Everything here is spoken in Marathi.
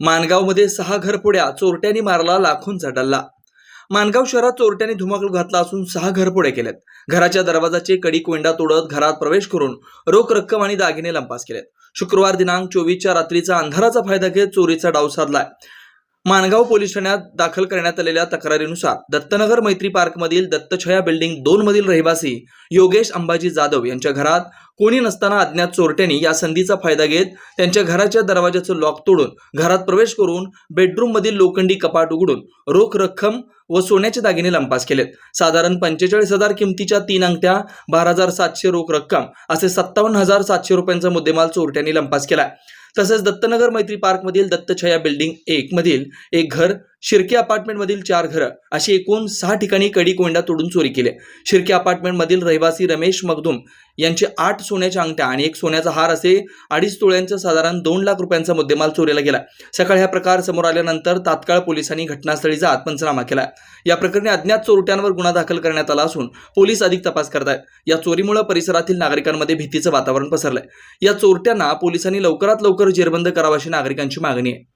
मानगावमध्ये सहा घरपुड्या चोरट्यांनी मारला लाखोंचा डल्ला. मानगाव शहरात चोरट्यांनी धुमाकूळ घातला असून सहा घरफोड्या केल्यात घराच्या दरवाजाचे कडी कोंडा तोडत घरात प्रवेश करून रोख रक्कम आणि दागिने लंपास केलेत. शुक्रवार दिनांक चोवीसच्या रात्रीचा अंधाराचा फायदा घेत चोरीचा डाव साधलाय. मानगाव पोलीस ठाण्यात दाखल करण्यात आलेल्या तक्रारीनुसार दत्तनगर मैत्री पार्कमधील दत्तछया बिल्डिंग दोन मधील रहिवासी योगेश अंबाजी जाधव यांच्या घरात कोणी नसताना अज्ञात चोरट्यांनी या संधीचा फायदा घेत त्यांच्या घराच्या दरवाजाचं लॉक तोडून घरात प्रवेश करून बेडरूम मधील लोखंडी कपाट उघडून रोख रक्कम व सोन्याचे दागिने लंपास केलेत. साधारण पंचेचाळीस हजार किमतीच्या तीन अंगठ्या बारा हजार सातशे रोख रक्कम असे सत्तावन्न हजार सातशे रुपयांचा मुद्देमाल चोरट्यांनी लंपास केलाय. तसंच दत्तनगर मैत्री पार्कमधील दत्तछया बिल्डिंग एक मधील एक घर शिर्के अपार्टमेंटमधील चार घरं अशी एकूण सहा ठिकाणी कडी कोंडा तोडून चोरी केली. शिर्के अपार्टमेंटमधील रहिवासी रमेश मगदुम यांचे आठ सोन्याच्या अंगठ्या आणि एक सोन्याचा हार असे अडीच तोळ्यांचा साधारण दोन लाख रुपयांचा मुद्देमाल चोरीला गेला. सकाळी हा प्रकार समोर आल्यानंतर तात्काळ पोलिसांनी घटनास्थळीचा जात पंचनामा केला. या प्रकरणी अज्ञात चोरट्यांवर गुन्हा दाखल करण्यात आला असून पोलीस अधिक तपास करत आहेत या चोरीमुळे परिसरातील नागरिकांमध्ये भीतीचं वातावरण पसरलंय. या चोरट्यांना पोलिसांनी लवकरात लवकर जेरबंद करावा अशी नागरिकांची मागणी आहे.